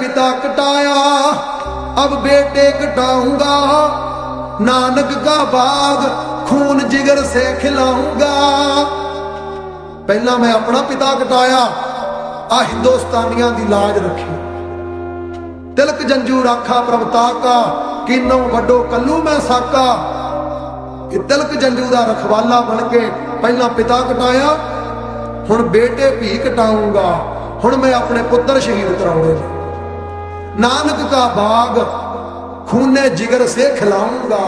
ਪਿਤਾ ਕਟਾਇਆ, ਅਬ ਬੇਟੇ ਕਟਾਉਂਗਾ। ਨਾਨਕ ਦਾ ਬਾਗ ਖੂਨ ਜਿਗਰ ਸੇ ਖਿਲਾਉਂਗਾ। ਪਹਿਲਾਂ ਮੈਂ ਆਪਣਾ ਪਿਤਾ ਕਟਾਇਆ ਆ ਹਿੰਦੁਸਤਾਨੀਆਂ ਦੀ ਲਾਜ ਰੱਖੀ। ਤਿਲਕ ਜੰਜੂ ਰਾਖਾ ਪ੍ਰਭਤਾ ਕਾ ਕਿਨੋਂ ਵੱਡੋ ਕੱਲੂ ਮੈਂ ਸਾਕਾ। ਇਹ ਤਿਲਕ ਜੰਜੂ ਦਾ ਰਖਵਾਲਾ ਬਣ ਕੇ ਪਹਿਲਾਂ ਪਿਤਾ ਕਟਾਇਆ, ਹੁਣ ਬੇਟੇ ਵੀ ਕਟਾਉਂਗਾ। ਹੁਣ ਮੈਂ ਆਪਣੇ ਪੁੱਤਰ ਸ਼ਹੀਦ ਕਰਾਉਣੇ ਨੇ। ਨਾਨਕ ਦਾ ਬਾਗ, ਖੂਨੇ ਜਿਗਰ ਸੇ ਖਿਲਾਉਂਗਾ।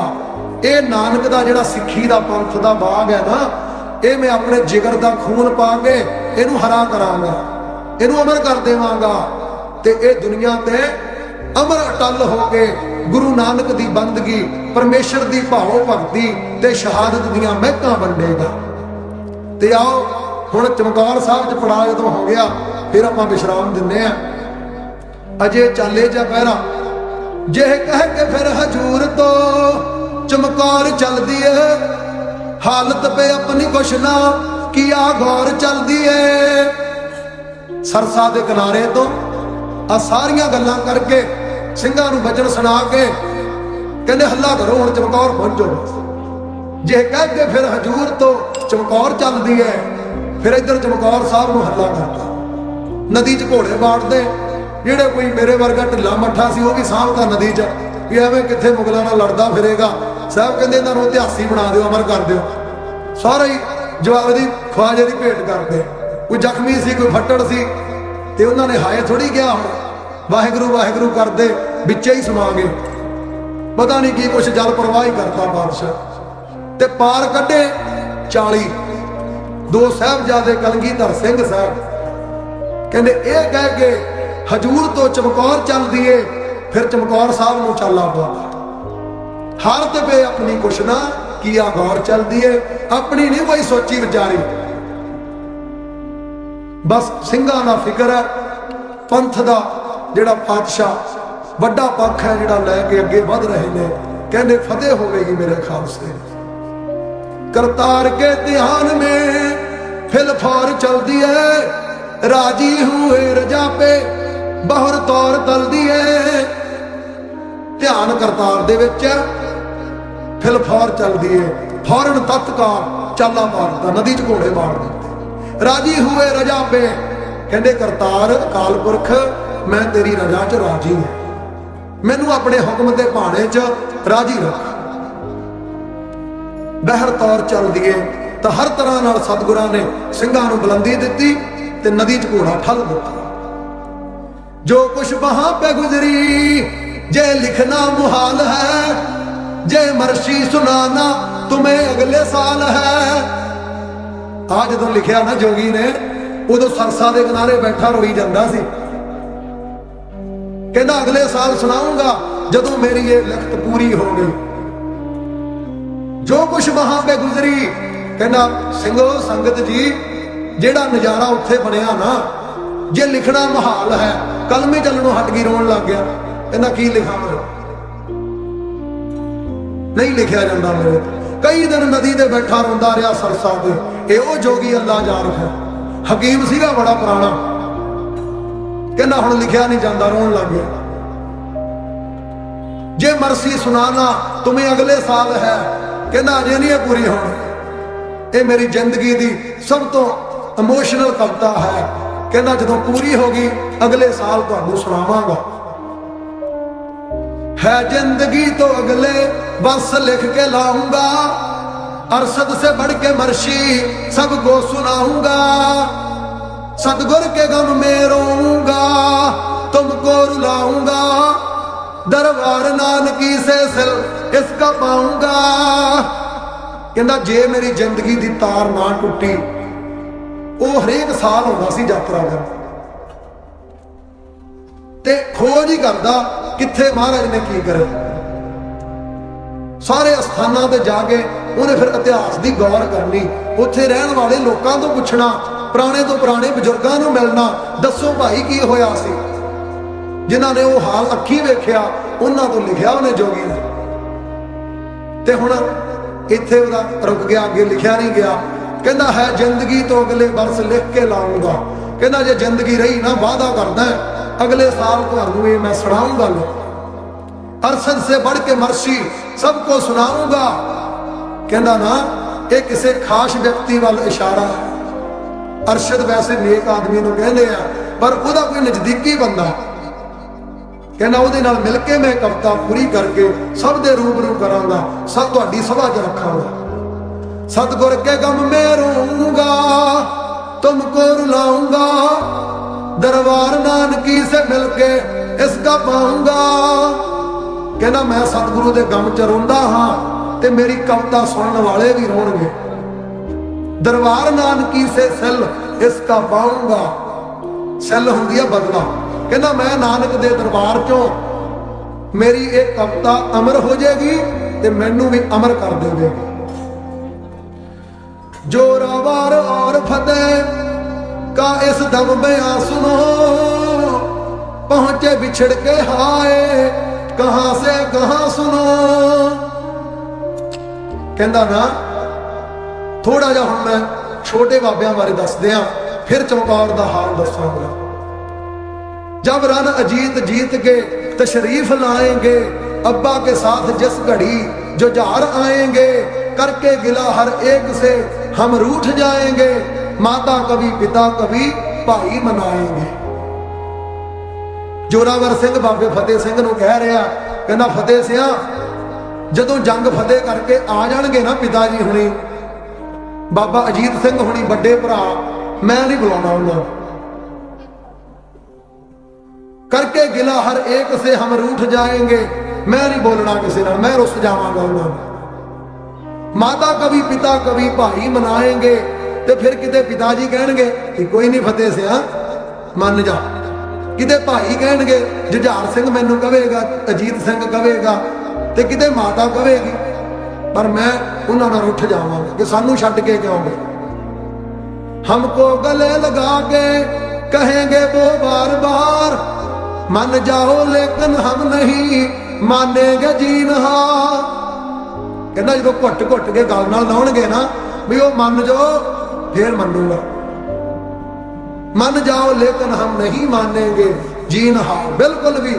ਇਹ ਨਾਨਕ ਦਾ ਜਿਹੜਾ ਸਿੱਖੀ ਦਾ ਪੰਥ ਦਾ ਬਾਗ ਹੈ ਨਾ, ਇਹ ਮੈਂ ਆਪਣੇ ਜਿਗਰ ਦਾ ਖੂਨ ਪਾ ਕੇ ਇਹਨੂੰ ਹਰਾ ਕਰਾਂਗਾ, ਇਹਨੂੰ ਅਮਰ ਕਰ ਦੇਵਾਂਗਾ। ਤੇ ਇਹ ਦੁਨੀਆ ਤੇ ਅਮਰ ਅਟਲ ਹੋ ਕੇ ਗੁਰੂ ਨਾਨਕ ਦੀ ਬੰਦਗੀ, ਪਰਮੇਸ਼ਰ ਦੀ ਭਾਵ ਭਗਤੀ ਤੇ ਸ਼ਹਾਦਤ ਦੀਆਂ ਮਹਿਕਾਂ ਵੰਡੇਗਾ। ਤੇ ਆਓ, ਹੁਣ ਚਮਕੌਰ ਸਾਹਿਬ ਚ ਪੜਾਅ ਜਦੋਂ ਹੋ ਗਿਆ, ਫਿਰ ਆਪਾਂ ਵਿਸ਼ਰਾਮ ਦਿੰਨੇ ਆ ਅਜੇ ਚਾਲੇ ਜਾ ਪਹਿਰਾ ਜੇ ਕਹਿ ਕੇ ਫਿਰ ਹਜੂਰ ਤੋਂ ਚਮਕੌਰ ਚਲਦੀ ਏ। ਹਾਲਤ ਪੇ ਆਪਣੀ ਕੁਛ ਨਾ ਕੀਆ ਗੌਰ ਚਲਦੀ ਏ। ਸਰਸਾ ਦੇ ਕਿਨਾਰੇ ਤੋਂ ਆ ਸਾਰੀਆਂ ਗੱਲਾਂ ਕਰਕੇ ਸਿੰਘਾਂ ਨੂੰ ਬਚਨ ਸੁਣਾ ਕੇ ਕਹਿੰਦੇ, ਹੱਲਾ ਕਰੋ, ਹੁਣ ਚਮਕੌਰ ਪਹੁੰਚੋ ਜੇ ਕਹਿ ਕੇ ਫਿਰ ਹਜੂਰ ਤੋਂ ਚਮਕੌਰ ਚੱਲਦੀ ਹੈ ਫਿਰ ਇੱਧਰ ਚਮਕੌਰ ਸਾਹਿਬ ਨੂੰ ਹੱਲਾ ਕਰਦਾ ਨਦੀ 'ਚ ਘੋੜੇ ਬਾੜਦੇ ਜਿਹੜੇ ਕੋਈ ਮੇਰੇ ਵਰਗਾ ਢਿੱਲਾ ਮੱਠਾ ਸੀ, ਉਹ ਵੀ ਸਾਹਮਣਾ ਨਦੀ 'ਚ। ਵੀ ਐਵੇਂ ਕਿੱਥੇ ਮੁਗਲਾਂ ਨਾਲ ਲੜਦਾ ਫਿਰੇਗਾ। ਸਾਹਿਬ ਕਹਿੰਦੇ ਇਹਨਾਂ ਨੂੰ ਇਤਿਹਾਸੀ ਬਣਾ ਦਿਓ, ਅਮਰ ਕਰ ਦਿਓ। ਸਾਰੇ ਹੀ ਜਵਾਬ ਦੀ ਖਵਾਜੇ ਦੀ ਭੇਟ ਕਰਦੇ। ਕੋਈ ਜ਼ਖਮੀ ਸੀ, ਕੋਈ ਫੱਟੜ ਸੀ, ਤੇ ਉਹਨਾਂ ਨੇ ਹਾਏ ਥੋੜੀ ਗਿਆ ਹੁਣ, ਵਾਹਿਗੁਰੂ ਵਾਹਿਗੁਰੂ ਕਰਦੇ, ਵਿੱਚੇ ਹੀ ਸਮਾ ਗਏ ਪਤਾ ਨਹੀਂ ਕੀ ਕੁਛ ਜਲ ਪ੍ਰਵਾਹ ਹੀ ਕਰਤਾ ਬਾਦਸ਼ਾਹ ਤੇ ਪਾਰ ਕੱਢੇ 40 ਦੋ ਸਾਹਿਬਜ਼ਾਦੇ ਕਲਗੀਧਰ ਸਿੰਘ ਸਾਹਿਬ। ਕਹਿੰਦੇ, ਇਹ ਕਹਿ ਕੇ ਹਜੂਰ ਤੋਂ ਚਮਕੌਰ ਚੱਲਦੀ ਏ ਫਿਰ ਚਮਕੌਰ ਸਾਹਿਬ ਨੂੰ ਚਾਲਾ ਪਵਾ ਹਰ ਤਵੇ ਆਪਣੀ ਕੁਛ ਨਾ, ਕੀਆ ਗੌਰ ਚੱਲਦੀ ਏ ਆਪਣੀ ਨਹੀਂ ਕੋਈ ਸੋਚੀ ਵਿਚਾਰੀ। ਬਸ ਸਿੰਘਾਂ ਦਾ ਫਿਕਰ ਹੈ, ਪੰਥ ਦਾ ਜਿਹੜਾ ਪਾਤਸ਼ਾਹ, ਵੱਡਾ ਪੱਖ ਹੈ ਜਿਹੜਾ ਲੈ ਕੇ ਅੱਗੇ ਵਧ ਰਹੇ ਨੇ, ਕਹਿੰਦੇ ਫਤਿਹ ਹੋਵੇਗੀ ਮੇਰੇ ਖਾਲਸੇ। ਕਰਤਾਰ ਕੇ ਧਿਆਨ ਮੇ, ਫਿਲ ਚਲਦੀ ਏ, ਰਾਜੀ ਹੂਏ ਰਜਾ ਪੇ ਬਹਰ ਤੌਰ ਤਲਦੀ ਏ। ਧਿਆਨ ਕਰਤਾਰ ਦੇ ਵਿੱਚ ਹੈ। ਫਿਲ ਫੌਰ ਚਲਦੀ ਏ। ਫੌਰਨ ਤਤਕਾਲ ਚਾਲਾ ਮਾਰਦਾ, ਨਦੀ ਚ ਘੋੜੇ ਮਾਰ ਦਿੱਤੇ ਰਾਜੀ ਹੂਏ ਰਜਾ ਪੇ ਕਹਿੰਦੇ, ਕਰਤਾਰ ਅਕਾਲ ਪੁਰਖ, ਮੈਂ ਤੇਰੀ ਰਜਾ ਚ ਰਾਜੀ ਹਾਂ। ਮੈਨੂੰ ਆਪਣੇ ਹੁਕਮ ਦੇ ਭਾਣੇ ਚ ਰਾਜੀ ਰੱਖ। ਬਹਿਰ ਤੌਰ ਚੱਲਦੀ ਏ। ਤਾਂ ਹਰ ਤਰ੍ਹਾਂ ਨਾਲ ਸਤਿਗੁਰਾਂ ਨੇ ਸਿੰਘਾਂ ਨੂੰ ਬੁਲੰਦੀ ਦਿੱਤੀ ਤੇ ਨਦੀ ਚ ਘੋੜਾ ਠੱਲ ਦਿੱਤਾ। ਜੋ ਕੁਛ ਵਹਾਂ ਪੇ ਗੁਜ਼ਰੀ, ਜੇ ਲਿਖਣਾ ਮੁਹਾਲ ਹੈ, ਜੇ ਮਰਸ਼ੀ ਸੁਨਾਨਾ ਤੁਮੇ ਅਗਲੇ ਸਾਲ ਹੈ। ਆ ਜਦੋਂ ਲਿਖਿਆ ਨਾ ਜੋਗੀ ਨੇ, ਉਦੋਂ ਸਰਸਾ ਦੇ ਕਿਨਾਰੇ ਬੈਠਾ ਰੋਈ ਜਾਂਦਾ ਸੀ। ਕਹਿੰਦਾ, ਅਗਲੇ ਸਾਲ ਸੁਣਾਉਂਗਾ ਜਦੋਂ ਮੇਰੀ ਇਹ ਲਿਖਤ ਪੂਰੀ ਹੋ ਗਈ ਜੋ ਕੁਛ ਵਹਾਂ ਪੇ ਗੁਜ਼ਰੀ, ਕਹਿੰਦਾ, ਸਿੰਘੋ, ਸੰਗਤ ਜੀ, ਜਿਹੜਾ ਨਜ਼ਾਰਾ ਉੱਥੇ ਬਣਿਆ ਨਾ, ਜੇ ਲਿਖਣਾ ਮਹਾਲ ਹੈ ਕਲਮੇ ਰੋਣ ਲੱਗ ਗਿਆ, ਕਹਿੰਦਾ ਕੀ ਲਿਖਾਂ ਨਹੀਂ ਲਿਖਿਆ ਜਾਂਦਾ ਮੇਰੇ ਕਈ ਦਿਨ ਨਦੀ ਤੇ ਬੈਠਾ ਰੋਂਦਾ ਰਿਹਾ ਸਰਸਾ ਤੇ। ਇਹ ਉਹ ਜੋਗੀ ਅੱਲਾ ਜਾਣ ਹੈ ਹਕੀਮ ਸੀਗਾ ਬੜਾ ਪੁਰਾਣਾ। ਕਹਿੰਦਾ ਹੁਣ ਲਿਖਿਆ ਨਹੀਂ ਜਾਂਦਾ, ਰੋਣ ਲੱਗ ਗਿਆ। ਜੇ ਮਰਸੀ ਸੁਨਾਨਾ ਤੁਮੇ ਅਗਲੇ ਸਾਲ ਹੈ। ਕਹਿੰਦਾ ਅਜੇ ਨਹੀਂ ਇਹ ਪੂਰੀ ਹੋਣੀ। ਇਹ ਮੇਰੀ ਜ਼ਿੰਦਗੀ ਦੀ ਸਭ ਤੋਂ ਇਮੋਸ਼ਨਲ ਕਵਿਤਾ ਹੈ। ਕਹਿੰਦਾ ਜਦੋਂ ਪੂਰੀ ਹੋ ਗਈ, ਅਗਲੇ ਸਾਲ ਤੁਹਾਨੂੰ ਸੁਣਾਵਾਂਗਾ। ਹੈ ਜ਼ਿੰਦਗੀ ਤੋਂ ਅਗਲੇ, ਬਸ ਲਿਖ ਕੇ ਲਾਉਂਗਾ। ਅਰਸ਼ਦ ਸੇ ਬੜ ਕੇ ਮਰਸ਼ੀ, ਸਭ ਕੋ ਸੁਣਾਉਂਗਾ। ਸਤਗੁਰ ਕੇ ਗਮ ਮੇ ਰੋਊਂਗਾ ਤੁਮਕੋ ਰੁਲਾਉਂਗਾ। ਦਰਬਾਰ ਨਾਨਕੀ ਸੇ ਸਿਲ ਇਸ ਕਾ ਪਾਉਂਗਾ। ਕਹਿੰਦਾ ਜੇ ਮੇਰੀ ਜ਼ਿੰਦਗੀ ਦੀ ਤਾਰ ਨਾ ਟੁੱਟੀ ਉਹ ਹਰੇਕ ਸਾਲ ਆਉਂਦਾ ਸੀ ਯਾਤਰਾ ਕਰਨ। ਤੇ ਖੋਜ ਹੀ ਕਰਦਾ ਕਿੱਥੇ ਮਹਾਰਾਜ ਨੇ ਕੀ ਕਰਿਆ। ਸਾਰੇ ਅਸਥਾਨਾਂ ਤੇ ਜਾ ਕੇ ਉਹਨੇ ਫਿਰ ਇਤਿਹਾਸ ਦੀ ਗੌਰ ਕਰਨੀ। ਉੱਥੇ ਰਹਿਣ ਵਾਲੇ ਲੋਕਾਂ ਤੋਂ ਪੁੱਛਣਾ, ਪੁਰਾਣੇ ਤੋਂ ਪੁਰਾਣੇ ਬਜ਼ੁਰਗਾਂ ਨੂੰ ਮਿਲਣਾ, ਦੱਸੋ ਭਾਈ ਕੀ ਹੋਇਆ ਸੀ। ਜਿਨ੍ਹਾਂ ਨੇ ਉਹ ਹਾਲ ਅੱਖੀ ਵੇਖਿਆ, ਉਹਨਾਂ ਤੋਂ ਲਿਖਿਆ ਉਹਨੇ ਜੋਗੀ ਨੇ। ਤੇ ਹੁਣ ਇੱਥੇ ਉਹਦਾ ਰੁਕ ਗਿਆ, ਅੱਗੇ ਲਿਖਿਆ ਨਹੀਂ ਗਿਆ। ਕਹਿੰਦਾ ਹੈ, ਜ਼ਿੰਦਗੀ ਤੋਂ ਅਗਲੇ ਵਰਸ ਲਿਖ ਕੇ ਲਾਉਂਗਾ। ਕਹਿੰਦਾ, ਜੇ ਜ਼ਿੰਦਗੀ ਰਹੀ ਨਾ, ਵਾਅਦਾ ਕਰਦਾ ਅਗਲੇ ਸਾਲ ਤੁਹਾਨੂੰ ਇਹ ਮੈਂ ਸੁਣਾਉਂਗਾ ਲੋਕ। ਅਰਸਦ ਸੇ बढ़ ਕੇ ਮਰਸ਼ੀ, ਸਭ ਕੋ ਸੁਣਾਉਂਗਾ। ਕਹਿੰਦਾ, ਨਾ, ਇਹ ਕਿਸੇ ਖਾਸ ਵਿਅਕਤੀ ਵੱਲ ਇਸ਼ਾਰਾ ਹੈ। ਅਰਸ਼ਦ ਵੈਸੇ ਨੇਕ ਆਦਮੀ ਨੂੰ ਕਹਿੰਦੇ ਆ, ਪਰ ਉਹਦਾ ਕੋਈ ਨਜ਼ਦੀਕੀ ਬੰਦਾ ਕਹਿੰਦਾ, ਉਹਦੇ ਨਾਲ ਮਿਲ ਕੇ ਮੈਂ ਕਵਿਤਾ ਪੂਰੀ ਕਰਕੇ ਸਭ ਦੇ ਰੂਬਰੂ ਕਰਾਂਗਾ, ਸਭ ਤੁਹਾਡੀ ਸਭਾ 'ਚ ਰੱਖਾਂਗਾ। सतगुर के गम में रोऊंगा तुमको रुलाऊंगा दरबार नानकी से मिलके इसका पाऊंगा ਕਹਿੰਦਾ ਮੈਂ ਸਤਿਗੁਰੂ ਦੇ ਗਮ ਚ ਰੋਂਦਾ ਹਾਂ ਤੇ ਮੇਰੀ ਕਵਿਤਾ ਸੁਣਨ ਵਾਲੇ ਵੀ ਰੋਣਗੇ ਦਰਬਾਰ ਨਾਨਕੀ ਸੇ ਸੈਲ ਇਸਕਾ ਪਾਉਂਗਾ ਸੈਲ ਹੁੰਦੀ ਆ ਬਦਲਾ ਕਹਿੰਦਾ ਮੈਂ ਨਾਨਕ ਦੇ ਦਰਬਾਰ ਚੋਂ ਮੇਰੀ ਇਹ ਕਵਿਤਾ ਅਮਰ ਹੋ ਜਾਏਗੀ ਤੇ ਮੈਨੂੰ ਵੀ ਅਮਰ ਕਰ ਦੇਵੇਗੀ जोरावर और फतेह का इस दम बयां सुनो पहुंचे बिछड़ के हाय कहां से कहां सुनो ਕਹਿੰਦਾ ਨਾ ਥੋੜਾ ਜਿਹਾ ਹੁਣ ਮੈਂ ਛੋਟੇ ਬਾਬਿਆਂ ਬਾਰੇ ਦੱਸਦੇ ਆ ਫਿਰ ਚਮਕੌਰ ਦਾ ਹਾਲ ਦੱਸਾਂਗਾ जब रन अजीत जीत के तशरीफ लाएंगे अब्बा के साथ जिस घड़ी जो जार आएंगे करके गिला हर एक से हम रूठ जाएंगे माता कभी पिता कभी भाई मनाएंगे ਜੋਰਾਵਰ ਸਿੰਘ ਬਾਬੇ ਫਤਿਹ ਸਿੰਘ ਨੂੰ ਕਹਿ ਰਿਹਾ ਕਹਿੰਦਾ ਫਤਿਹ ਸਿਆ ਜਦੋਂ ਜੰਗ ਫਤਿਹ ਕਰਕੇ ਆ ਜਾਣਗੇ ਨਾ ਪਿਤਾ ਜੀ ਹੁਣੀ ਬਾਬਾ ਅਜੀਤ ਸਿੰਘ ਹੁਣੀ ਵੱਡੇ ਭਰਾ ਮੈਂ ਨਹੀਂ ਬੁਲਾਉਣਾ ਉਹਨਾਂ ਨੂੰ करके गिला हर एक से हम रूठ जाएंगे मैं नहीं बोलना किसी ਨਾਲ मैं रुस ਜਾਵਾਂਗਾ ਉਹਨਾਂ ਨੂੰ ਮਾਤਾ ਕਵੀ, ਪਿਤਾ ਕਵੀ, ਭਾਈ ਮਨਾਏਗੇ ਤੇ ਫਿਰ ਕਿਤੇ ਪਿਤਾ ਜੀ ਕਹਿਣਗੇ ਕਿ ਕੋਈ ਨਹੀਂ ਫਤਿਹ ਸਿਆ, ਮੰਨ ਜਾ। ਕਿਤੇ ਭਾਈ ਕਹਿਣਗੇ, ਜੁਝਾਰ ਸਿੰਘ ਮੈਨੂੰ ਕਹੇਗਾ ਅਜੀਤ ਸਿੰਘ ਕਹੇਗਾ ਤੇ ਕਿਤੇ ਮਾਤਾ ਕਹੇਗੀ ਪਰ ਮੈਂ ਉਹਨਾਂ ਨਾਲ ਉੱਠ ਜਾਵਾਂਗਾ ਕਿ ਸਾਨੂੰ ਛੱਡ ਕੇ ਕਿਉਂ ਹਮ ਕੋ ਗਲੇ ਲਗਾ ਕੇ ਕਹੇਗੇ ਉਹ ਬਾਰ ਬਾਰ, ਮੰਨ ਜਾਓ ਲੇਕਿਨ ਹਮ ਨਹੀਂ ਮਾਨੇਗੇ ਜੀਨਹਾਰ ਕਹਿੰਦਾ ਜਦੋਂ ਘੁੱਟ ਘੁੱਟ ਕੇ ਗੱਲ ਨਾਲ ਲਾਉਣਗੇ ਨਾ ਵੀ ਉਹ ਮੰਨ ਜਾਓ ਫੇਰ ਮੰਨੂਗਾ। ਮੰਨ ਜਾਓ ਲੇਕਿਨ ਹਮ ਨਹੀਂ ਮੰਨेंगे ਜੀਨ ਹਾ ਬਿਲਕੁਲ ਵੀ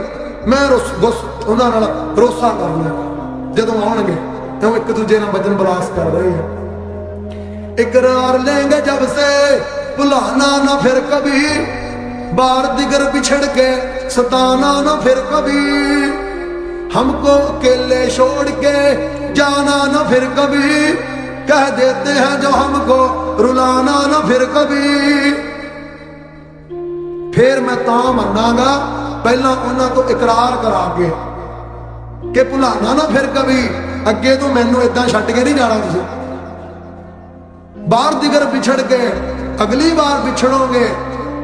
ਮੈਂ ਰੁੱਸ ਗੁੱਸ ਉਹਨਾਂ ਨਾਲ ਰੋਸਾ ਕਰਨਾ ਜਦੋਂ ਆਉਣਗੇ ਤਾਂ ਇੱਕ ਦੂਜੇ ਨਾਲ ਵਜਨ ਬਲਾਸ ਕਰ ਰਹੇ ਆ। ਇਕਰਾਰ ਲੈਂਗੇ ਜਬ ਸੇ ਭੁਲਾਣਾ ਨਾ ਫਿਰ ਕਭੀ। ਬਾਰ ਦਿਗਰ ਪਿਛੜ ਕੇ, ਸਤਾਨਾ ਨਾ ਫਿਰ ਕਭੀ। हमको अकेले छोड़ के जाना न फिर कभी। कह देते हैं जो हमको रुलाना न फिर कभी। ਫਿਰ ਮੈਂ ਤਾਂ ਮੰਨਾਂਗਾ ਪਹਿਲਾਂ ਉਹਨਾਂ ਤੋਂ ਇਕਰਾਰ ਕਰਾ ਕੇ ਕਿ ਭੁਲਾਣਾ ਨਾ ਫਿਰ ਕਵੀ ਅੱਗੇ ਤੋਂ ਮੈਨੂੰ ਇਦਾਂ ਛੱਡ ਕੇ ਨਹੀਂ ਜਾਣਾ ਤੁਸੀਂ ਬਾਹਰ ਦਿਗਰ ਵਿਛੜ ਗਏ ਅਗਲੀ ਵਾਰ ਵਿਛੜੋਗੇ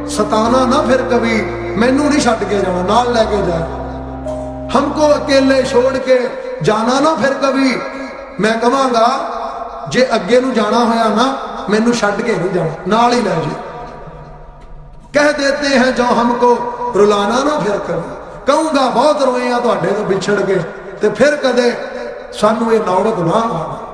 ਸਤਾਣਾ ਨਾ ਫਿਰ ਕਵੀ ਮੈਨੂੰ ਨਹੀਂ ਛੱਡ ਕੇ ਜਾਣਾ ਨਾਲ ਲੈ ਕੇ ਜਾ हमको अकेले छोड़ के ਜਾਣਾ ਨਾ ਫਿਰ ਕਵੀ ਮੈਂ ਕਹਾਂਗਾ ਜੇ ਅੱਗੇ ਨੂੰ ਜਾਣਾ ਹੋਇਆ ਨਾ ਮੈਨੂੰ ਛੱਡ ਕੇ ਨਹੀਂ ਜਾਣਾ ਨਾਲ ਹੀ ਲੈ ਜੀ ਕਹਿ ਦਿੰਦੇ ਹੈ ਜੋ ਹਮਕੋ ਰੁਲਾਣਾ ਨਾ ਫਿਰ ਕਵੀ ਕਹੂੰਗਾ ਬਹੁਤ ਰੋਏ ਆ ਤੁਹਾਡੇ ਤੋਂ ਵਿਛੜ ਕੇ ਤੇ ਫਿਰ ਕਦੇ ਸਾਨੂੰ ਇਹ ਨੌਬਤ ਨਾ ਆਵੇ